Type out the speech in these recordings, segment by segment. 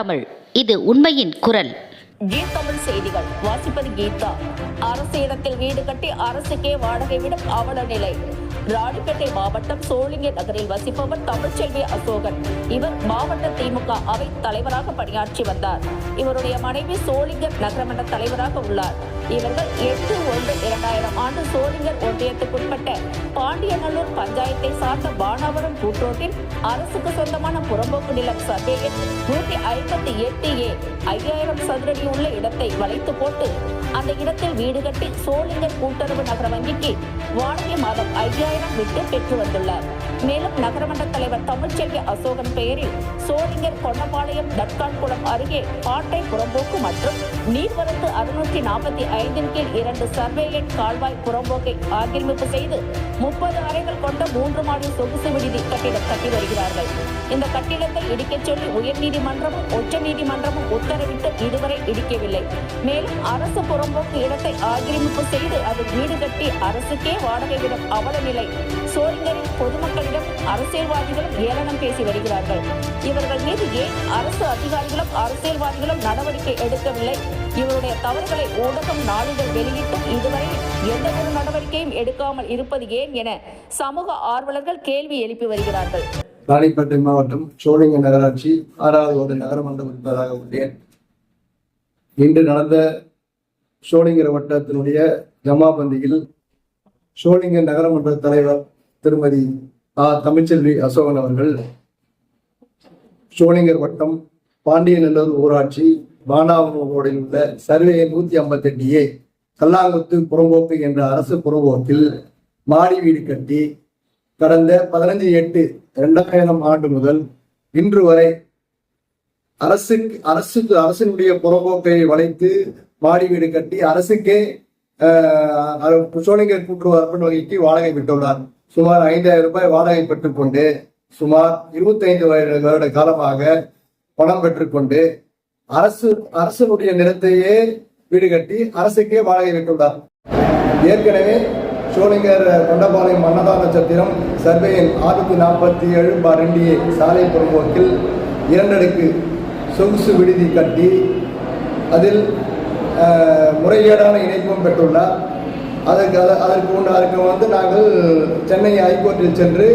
தமிழ். இது உண்மையின் குரல். ஜி தமிழ் செய்திகள். வாசிப்பது கீதா. அரசு இடத்தில் வீடு கட்டி அரசுக்கே வாடகை விடும் அவல நிலை. ராணிப்பேட்டை மாவட்டம் சோளிங்கர் நகரில் வசிப்பவர் தமிழ்ச்செல்வி அசோகன். இவர் மாவட்ட திமுக அவை தலைவராக பணியாற்றி வந்தார். இவருடைய மனைவி சோளிங்கர் நகரமன்ற தலைவராக உள்ளார். இவர்கள் எட்டு ஒன்று இரண்டாயிரம் ஆண்டு சோளிங்கர் ஒன்றியத்துக்குட்பட்ட பாண்டியநல்லூர் பஞ்சாயத்தை சார்ந்த பானாவரம் கூட்டோட்டில் அரசுக்கு சொந்தமான புறம்போக்கு நிலம் சர்வேயில் நூற்றி ஐம்பத்தி எட்டு ஏ ஐயாயிரம் சதுரடி உள்ள இடத்தை வளைத்து போட்டு அந்த இடத்தில் வீடு கட்டி சோளிங்கர் கூட்டுறவு நகர வங்கிக்கு வாடகை மாதம் ஐயாயிரம் விட்டு பெற்று வந்துள்ளார். மேலும் நகரமன்ற தலைவர் தமிழ்ச்செல்வி அசோகன் பெயரில் சோழிங்கர் கொண்டபாளையம் தட்கான்குளம் அருகே பாட்டை புறம்போக்கு மற்றும் நீர்வரத்து அறுநூற்றி நாற்பத்தி ஐந்தின் கீழ் இரண்டு சர்வேயன் கால்வாய் புறம்போக்கை ஆக்கிரமிப்பு செய்து முப்பது அறைகள் கொண்ட மூன்று மாடி சொகுசு விடுதி கட்டிடம் கட்டி வருகிறார்கள். இந்த கட்டிடத்தை இடிக்கச் சொல்லி உயர்நீதிமன்றமும் உச்ச நீதிமன்றமும் உத்தரவிட்டு இதுவரை இடிக்கவில்லை. மேலும் அரசு புறம்போக்கு இடத்தை ஆக்கிரமிப்பு செய்து அது வீடு கட்டி அரசுக்கே வாடகை விடும் அவல நிலை சோளிங்கரில் அதிகாரிகளும் அரசியல்வாதிகளும் ஏளனம் பேசி வருகிறார்கள். இவர்கள் மீது ஏன் அரசு அதிகாரிகளும் அரசியல்வாதிகளும் நடவடிக்கை எடுக்கவில்லை? இவருடைய தவறுகளை ஊடகம் நாளிதழ் வெளியிட்டும் இதுவரை எந்த ஒரு நடவடிக்கையும் எடுக்காமல் இருப்பது ஏன் என சமூக ஆர்வலர்கள் கேள்வி எழுப்பி வருகிறார்கள். ராணிப்பேட்டை மாவட்டம் சோழிங்க நகராட்சி ஆறாவது ஒரு நகரமன்ற உறுப்பினராக உள்ளேன். இன்று நடந்த சோழிங்கர் வட்டத்தினுடைய ஜமாபந்தியில் சோழிங்கர் நகரமன்ற தலைவர் திருமதி தமிழ்ச்செல்வி அசோகன் அவர்கள் சோழிங்கர் வட்டம் பாண்டியநல்லூர் ஊராட்சி பானாவரம் உள்ள சர்வே நூத்தி ஐம்பத்தி எட்டு ஏ கல்லாங்குத்து புறம்போக்கு என்ற அரசு புறம்போக்கில் மாடி வீடு கட்டி கடந்த பதினஞ்சு எட்டு இரண்டாயிரம் ஆண்டு முதல் இன்று வரை அரசு அரசுக்கு அரசினுடைய புறம்போக்கை வளைத்து மாடி வீடு கட்டி அரசுக்கே ஆஹ், சோழிங்கர் கூட்டுறவு அர்ப்பண வாடகை விட்டுள்ளார் சுமார் ஐந்தாயிரம் ரூபாய் வாடகை பெற்றுக்கொண்டு சுமார் இருபத்தைந்து வருட வருட காலமாக பணம் பெற்றுக்கொண்டு அரசு அரசனுடைய நிலத்தையே வீடு கட்டி அரசுக்கே வாடகை விட்டுள்ளார் ஏற்கனவே சோழிங்கர் கொண்டபாளையம் அன்னதா சத்திரம் சர்வே எண் ஆயிரத்தி நாற்பத்தி ஏழு பார் ரெண்டு ஏ சாலை புறம்போக்கில் இரண்டடுக்கு சொகுசு விடுதி கட்டி அதில் முறைகேடான இணைப்பும் பெற்றுள்ளார். அதற்கு அதற்கு உண்டாருக்கு வந்து நாங்கள் சென்னை ஹைகோர்ட்டில் சென்று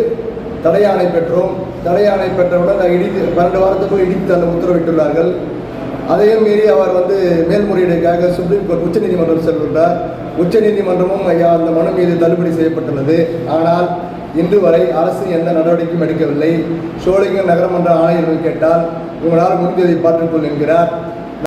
தடையாணை பெற்றோம். தடையாணை பெற்றவுடன் இடித்து பன்னெண்டு வாரத்துக்குள் இடித்து அந்த உத்தரவிட்டுள்ளார்கள். அதையும் மீறி அவர் வந்து மேல்முறையீடுக்காக சுப்ரீம் கோர்ட் உச்சநீதிமன்றம் சென்றுள்ளார். உச்சநீதிமன்றமும் ஐயா அந்த மனு மீது தள்ளுபடி செய்யப்பட்டுள்ளது. ஆனால் இன்று வரை அரசு எந்த நடவடிக்கையும் எடுக்கவில்லை. சோழிங்கர் நகரமன்ற ஆணையர்கள் கேட்டால் உங்களால் முடிந்ததை பார்த்துக்கொள் என்கிறார்.